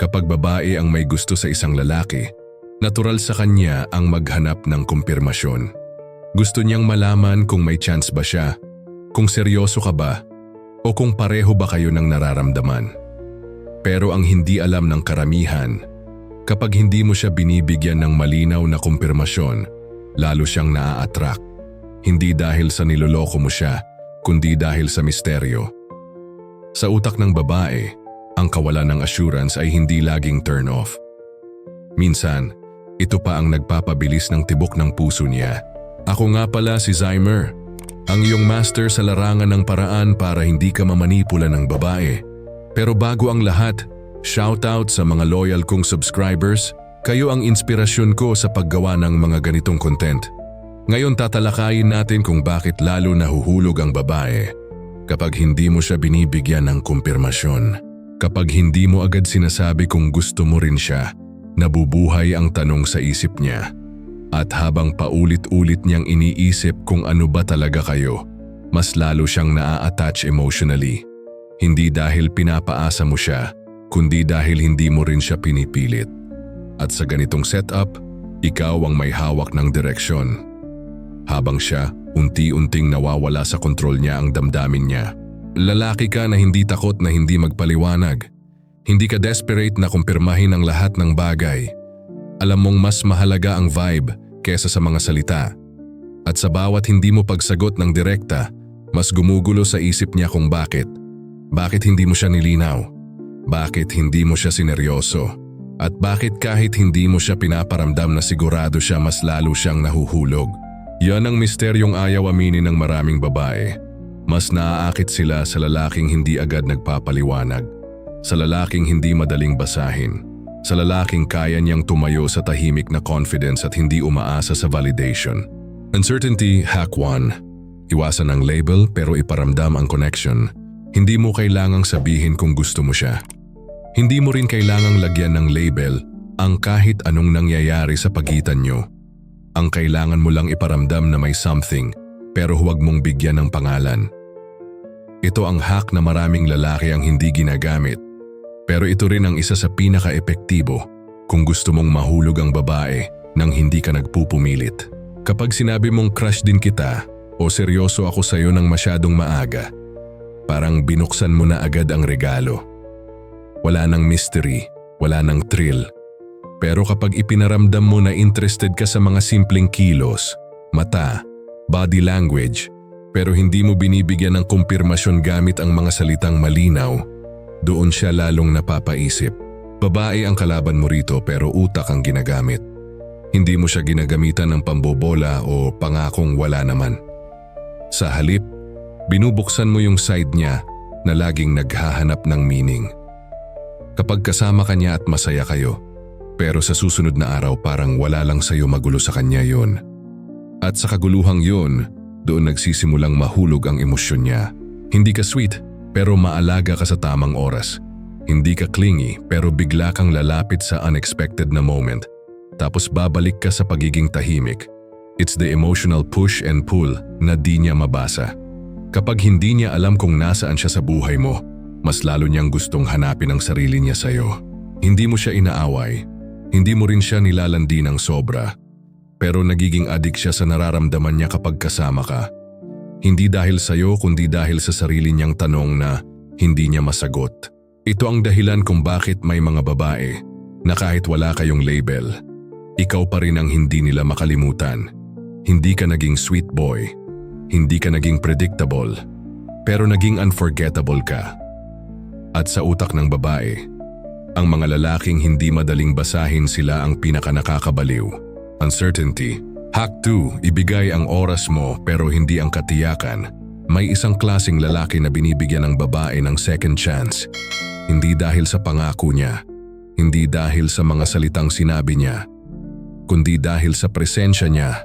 Kapag babae ang may gusto sa isang lalaki, natural sa kanya ang maghanap ng kumpirmasyon. Gusto niyang malaman kung may chance ba siya, kung seryoso ka ba, o kung pareho ba kayo ng nararamdaman. Pero ang hindi alam ng karamihan, kapag hindi mo siya binibigyan ng malinaw na kumpirmasyon, lalo siyang naa-attract. Hindi dahil sa niloloko mo siya, kundi dahil sa misteryo. Sa utak ng babae, ang kawalan ng assurance ay hindi laging turn off. Minsan, ito pa ang nagpapabilis ng tibok ng puso niya. Ako nga pala si Zymer, ang iyong master sa larangan ng paraan para hindi ka mamanipula ng babae. Pero bago ang lahat, shoutout sa mga loyal kong subscribers, kayo ang inspirasyon ko sa paggawa ng mga ganitong content. Ngayon tatalakayin natin kung bakit lalo nahuhulog ang babae kapag hindi mo siya binibigyan ng kumpirmasyon. Kapag hindi mo agad sinasabi kung gusto mo rin siya, nabubuhay ang tanong sa isip niya. At habang paulit-ulit niyang iniisip kung ano ba talaga kayo, mas lalo siyang naa-attach emotionally. Hindi dahil pinapaasa mo siya, kundi dahil hindi mo rin siya pinipilit. At sa ganitong setup, ikaw ang may hawak ng direksyon. Habang siya, unti-unting nawawala sa kontrol niya ang damdamin niya. Lalaki ka na hindi takot na hindi magpaliwanag. Hindi ka desperate na kumpirmahin ang lahat ng bagay. Alam mong mas mahalaga ang vibe kesa sa mga salita. At sa bawat hindi mo pagsagot ng direkta, mas gumugulo sa isip niya kung bakit. Bakit hindi mo siya nilinaw? Bakit hindi mo siya sineryoso? At bakit kahit hindi mo siya pinaparamdam na sigurado siya mas lalo siyang nahuhulog? Yan ang misteryong ayaw aminin ng maraming babae. Mas naaakit sila sa lalaking hindi agad nagpapaliwanag. Sa lalaking hindi madaling basahin. Sa lalaking kaya niyang tumayo sa tahimik na confidence at hindi umaasa sa validation. Uncertainty, hack 1. Iwasan ang label pero iparamdam ang connection. Hindi mo kailangang sabihin kung gusto mo siya. Hindi mo rin kailangang lagyan ng label ang kahit anong nangyayari sa pagitan nyo. Ang kailangan mo lang iparamdam na may something pero huwag mong bigyan ng pangalan. Ito ang hack na maraming lalaki ang hindi ginagamit pero ito rin ang isa sa pinaka-epektibo kung gusto mong mahulog ang babae nang hindi ka nagpupumilit. Kapag sinabi mong crush din kita o seryoso ako sa iyo ng masyadong maaga, parang binuksan mo na agad ang regalo. Wala nang mystery, wala nang thrill, pero kapag ipinaramdam mo na interested ka sa mga simpleng kilos, mata, body language, pero hindi mo binibigyan ng kumpirmasyon gamit ang mga salitang malinaw, doon siya lalong napapaisip. Babae ang kalaban mo rito pero utak ang ginagamit. Hindi mo siya ginagamitan ng pambobola o pangakong wala naman. Sa halip, binubuksan mo yung side niya na laging naghahanap ng meaning. Kapag kasama ka niya at masaya kayo, pero sa susunod na araw parang wala lang sa'yo magulo sa kanya yon. At sa kaguluhang yon, doon nagsisimulang mahulog ang emosyon niya. Hindi ka sweet, pero maalaga ka sa tamang oras. Hindi ka clingy, pero bigla kang lalapit sa unexpected na moment. Tapos babalik ka sa pagiging tahimik. It's the emotional push and pull na di niya mabasa. Kapag hindi niya alam kung nasaan siya sa buhay mo, mas lalo niyang gustong hanapin ang sarili niya sa'yo. Hindi mo siya inaaway, hindi mo rin siya nilalandi ng sobra, pero nagiging adik siya sa nararamdaman niya kapag kasama ka. Hindi dahil sa'yo kundi dahil sa sarili niyang tanong na hindi niya masagot. Ito ang dahilan kung bakit may mga babae na kahit wala kayong label, ikaw pa rin ang hindi nila makalimutan. Hindi ka naging sweet boy, hindi ka naging predictable, pero naging unforgettable ka. At sa utak ng babae, ang mga lalaking hindi madaling basahin sila ang pinaka nakakabaliw. Uncertainty. Hack 2, ibigay ang oras mo pero hindi ang katiyakan. May isang klasing lalaki na binibigyan ng babae ng second chance. Hindi dahil sa pangako niya, hindi dahil sa mga salitang sinabi niya, kundi dahil sa presensya niya.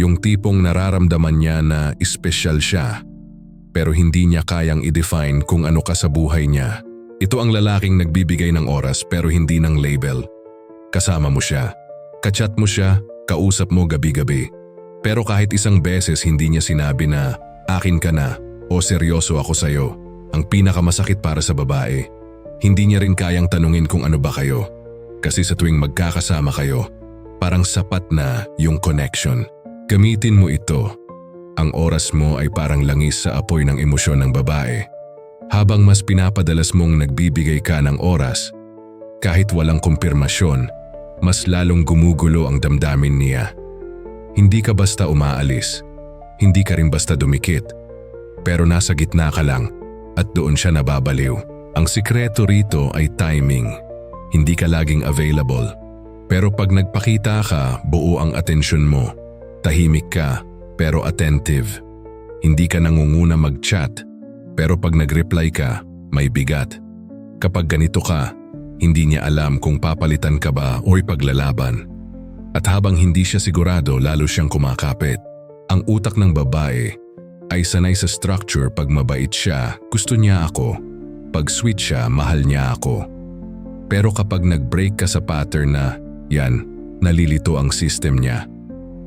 Yung tipong nararamdaman niya na espesyal siya, pero hindi niya kayang i-define kung ano ka sa buhay niya. Ito ang lalaking nagbibigay ng oras pero hindi ng label. Kasama mo siya. Kachat mo siya, kausap mo gabi-gabi. Pero kahit isang beses hindi niya sinabi na, akin ka na o seryoso ako sa'yo, ang pinakamasakit para sa babae. Hindi niya rin kayang tanungin kung ano ba kayo. Kasi sa tuwing magkakasama kayo, parang sapat na yung connection. Gamitin mo ito. Ang oras mo ay parang langis sa apoy ng emosyon ng babae. Habang mas pinapadalas mong nagbibigay ka ng oras, kahit walang kumpirmasyon, mas lalong gumugulo ang damdamin niya. Hindi ka basta umaalis. Hindi ka rin basta dumikit. Pero nasa gitna ka lang at doon siya nababaliw. Ang sikreto rito ay timing. Hindi ka laging available. Pero pag nagpakita ka, buo ang atensyon mo. Tahimik ka, pero attentive. Hindi ka nangunguna mag-chat, pero pag nag-reply ka, may bigat. Kapag ganito ka, hindi niya alam kung papalitan ka ba o ipaglalaban. At habang hindi siya sigurado, lalo siyang kumakapit. Ang utak ng babae ay sanay sa structure pag mabait siya, gusto niya ako. Pag sweet siya, mahal niya ako. Pero kapag nag-break ka sa pattern na, yan, nalilito ang system niya.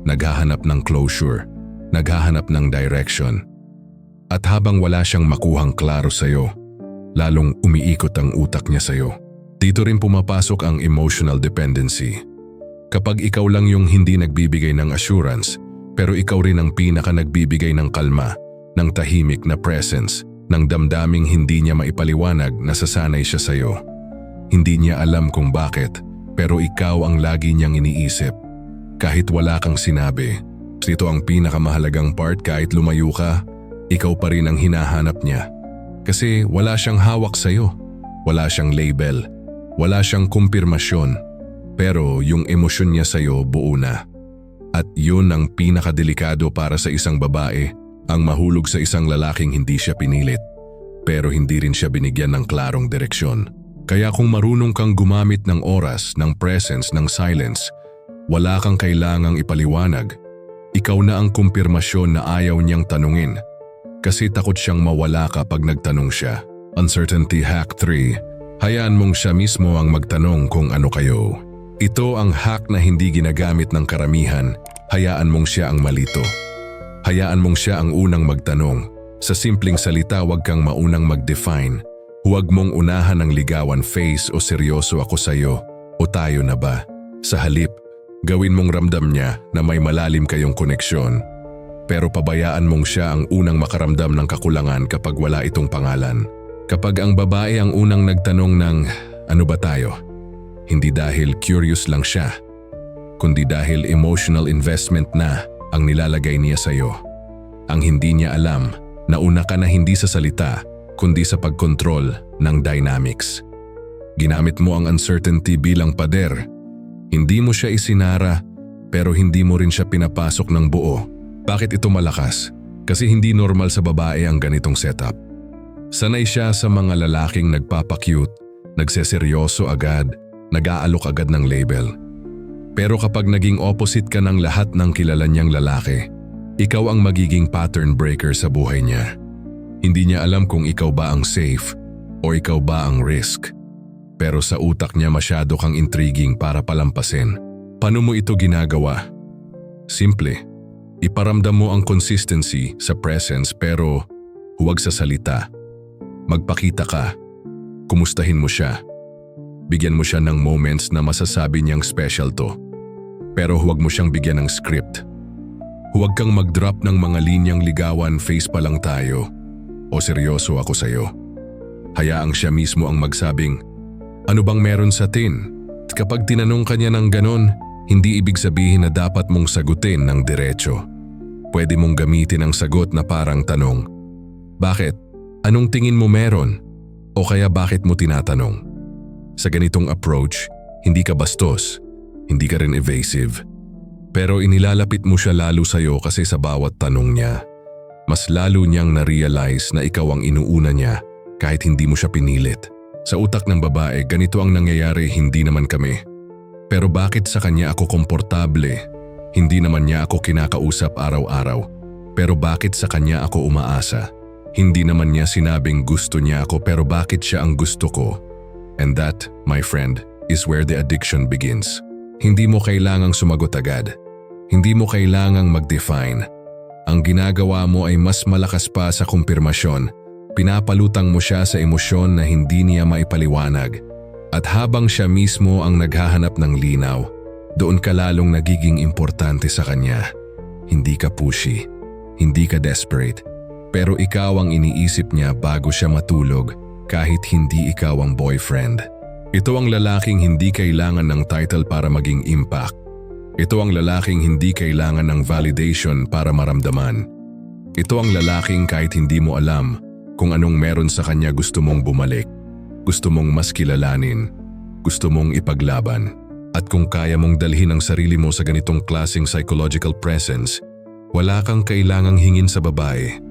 Naghahanap ng closure, naghahanap ng direction. At habang wala siyang makuhang klaro sa'yo, lalong umiikot ang utak niya sa'yo. Dito rin pumapasok ang emotional dependency. Kapag ikaw lang yung hindi nagbibigay ng assurance, pero ikaw rin ang pinaka nagbibigay ng kalma, ng tahimik na presence, ng damdaming hindi niya maipaliwanag na sasanay siya sa'yo. Hindi niya alam kung bakit, pero ikaw ang lagi niyang iniisip. Kahit wala kang sinabi, ito ang pinakamahalagang part kahit lumayo ka, ikaw pa rin ang hinahanap niya. Kasi wala siyang hawak sa'yo, wala siyang label, wala siyang kumpirmasyon, pero yung emosyon niya sa'yo buo na. At yun ang pinakadelikado para sa isang babae, ang mahulog sa isang lalaking hindi siya pinilit. Pero hindi rin siya binigyan ng klarong direksyon. Kaya kung marunong kang gumamit ng oras, ng presence, ng silence, wala kang kailangang ipaliwanag. Ikaw na ang kumpirmasyon na ayaw niyang tanungin. Kasi takot siyang mawala kapag nagtanong siya. Uncertainty Hack 3 Hayaan mong siya mismo ang magtanong kung ano kayo. Ito ang hack na hindi ginagamit ng karamihan. Hayaan mong siya ang malito. Hayaan mong siya ang unang magtanong. Sa simpleng salita, huwag kang maunang mag-define. Huwag mong unahan ng ligawan face o seryoso ako sa'yo o tayo na ba. Sa halip, gawin mong ramdam niya na may malalim kayong koneksyon. Pero pabayaan mong siya ang unang makaramdam ng kakulangan kapag wala itong pangalan. Kapag ang babae ang unang nagtanong ng ano ba tayo? Hindi dahil curious lang siya, kundi dahil emotional investment na ang nilalagay niya sa iyo. Ang hindi niya alam na una ka na hindi sa salita kundi sa pagkontrol ng dynamics. Ginamit mo ang uncertainty bilang pader. Hindi mo siya isinara pero hindi mo rin siya pinapasok ng buo. Bakit ito malakas? Kasi hindi normal sa babae ang ganitong setup. Sanay siya sa mga lalaking nagpapakyut, nagseseryoso agad, nag-aalok agad ng label. Pero kapag naging opposite ka ng lahat ng kilala niyang lalaki, ikaw ang magiging pattern breaker sa buhay niya. Hindi niya alam kung ikaw ba ang safe o ikaw ba ang risk. Pero sa utak niya masyado kang intriguing para palampasin. Paano mo ito ginagawa? Simple. Iparamdam mo ang consistency sa presence pero huwag sa salita. Magpakita ka. Kumustahin mo siya. Bigyan mo siya ng moments na masasabi niyang special to. Pero huwag mo siyang bigyan ng script. Huwag kang mag-drop ng mga linyang ligawan face pa lang tayo o seryoso ako sa'yo. Hayaang siya mismo ang magsabing, ano bang meron sa tin? At kapag tinanong ka niya ng ganon, hindi ibig sabihin na dapat mong sagutin ng diretso. Pwede mong gamitin ang sagot na parang tanong, Bakit? Anong tingin mo meron? O kaya bakit mo tinatanong? Sa ganitong approach, hindi ka bastos, hindi ka rin evasive. Pero inilalapit mo siya lalo sa'yo kasi sa bawat tanong niya, mas lalo niyang na-realize na ikaw ang inuuna niya kahit hindi mo siya pinilit. Sa utak ng babae, ganito ang nangyayari hindi naman kami. Pero bakit sa kanya ako komportable? Hindi naman niya ako kinakausap araw-araw. Pero bakit sa kanya ako umaasa? Hindi naman niya sinabing gusto niya ako pero bakit siya ang gusto ko? And that, my friend, is where the addiction begins. Hindi mo kailangang sumagot agad. Hindi mo kailangang mag-define. Ang ginagawa mo ay mas malakas pa sa kumpirmasyon. Pinapalutang mo siya sa emosyon na hindi niya maipaliwanag. At habang siya mismo ang naghahanap ng linaw, doon ka lalong nagiging importante sa kanya. Hindi ka pushy, hindi ka desperate, pero ikaw ang iniisip niya bago siya matulog kahit hindi ikaw ang boyfriend. Ito ang lalaking hindi kailangan ng title para maging impact. Ito ang lalaking hindi kailangan ng validation para maramdaman. Ito ang lalaking kahit hindi mo alam kung anong meron sa kanya gusto mong bumalik. Gusto mong mas kilalanin. Gusto mong ipaglaban. At kung kaya mong dalhin ang sarili mo sa ganitong klaseng psychological presence, wala kang kailangang hingin sa babae.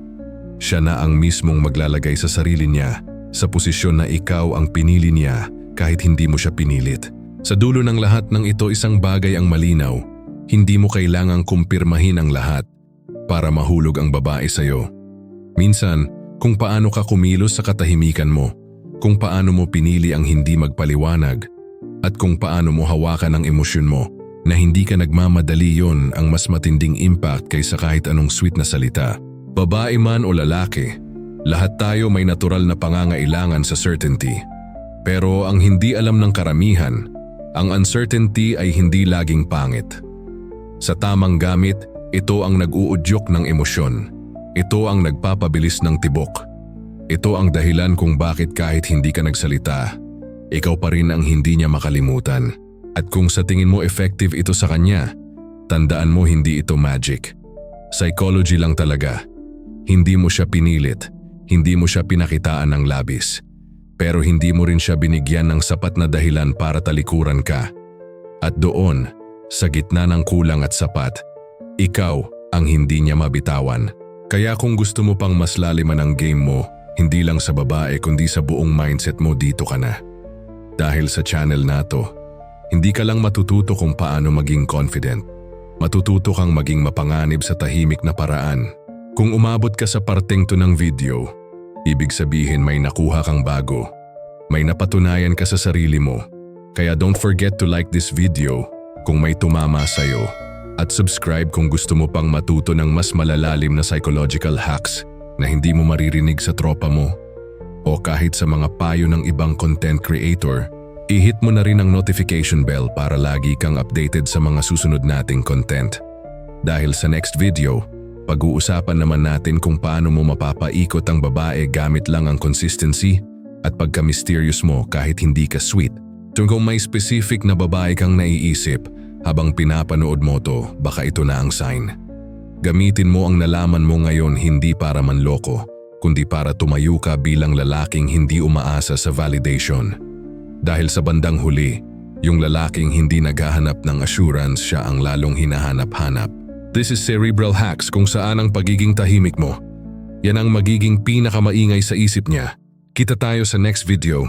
Siya na ang mismong maglalagay sa sarili niya sa posisyon na ikaw ang pinili niya kahit hindi mo siya pinilit. Sa dulo ng lahat ng ito isang bagay ang malinaw, hindi mo kailangang kumpirmahin ang lahat para mahulog ang babae sa'yo. Minsan, kung paano ka kumilos sa katahimikan mo, kung paano mo pinili ang hindi magpaliwanag, at kung paano mo hawakan ang emosyon mo na hindi ka nagmamadali yon ang mas matinding impact kaysa kahit anong sweet na salita. Babae man o lalaki, lahat tayo may natural na pangangailangan sa certainty. Pero ang hindi alam ng karamihan, ang uncertainty ay hindi laging pangit. Sa tamang gamit, ito ang nag-uudyok ng emosyon. Ito ang nagpapabilis ng tibok. Ito ang dahilan kung bakit kahit hindi ka nagsalita, ikaw pa rin ang hindi niya makalimutan. At kung sa tingin mo effective ito sa kanya, tandaan mo hindi ito magic. Psychology lang talaga. Hindi mo siya pinilit, hindi mo siya pinakitaan ng labis. Pero hindi mo rin siya binigyan ng sapat na dahilan para talikuran ka. At doon, sa gitna ng kulang at sapat, ikaw ang hindi niya mabitawan. Kaya kung gusto mo pang mas laliman ang game mo, hindi lang sa babae kundi sa buong mindset mo dito ka na. Dahil sa channel na to, hindi ka lang matututo kung paano maging confident. Matututo kang maging mapanganib sa tahimik na paraan. Kung umabot ka sa parteng to ng video, ibig sabihin may nakuha kang bago. May napatunayan ka sa sarili mo. Kaya don't forget to like this video kung may tumama sa'yo. At subscribe kung gusto mo pang matuto ng mas malalalim na psychological hacks na hindi mo maririnig sa tropa mo. O kahit sa mga payo ng ibang content creator, i-hit mo na rin ang notification bell para lagi kang updated sa mga susunod nating content. Dahil sa next video, pag-uusapan naman natin kung paano mo mapapaikot ang babae gamit lang ang consistency at pagka-mysterious mo kahit hindi ka sweet. So kung may specific na babae kang naiisip habang pinapanood mo to, baka ito na ang sign. Gamitin mo ang nalaman mo ngayon hindi para manloko, kundi para tumayo ka bilang lalaking hindi umaasa sa validation. Dahil sa bandang huli, yung lalaking hindi naghahanap ng assurance siya ang lalong hinahanap-hanap. This is Cerebral Hacks kung saan ang pagiging tahimik mo. Yan ang magiging pinakamaingay sa isip niya. Kita tayo sa next video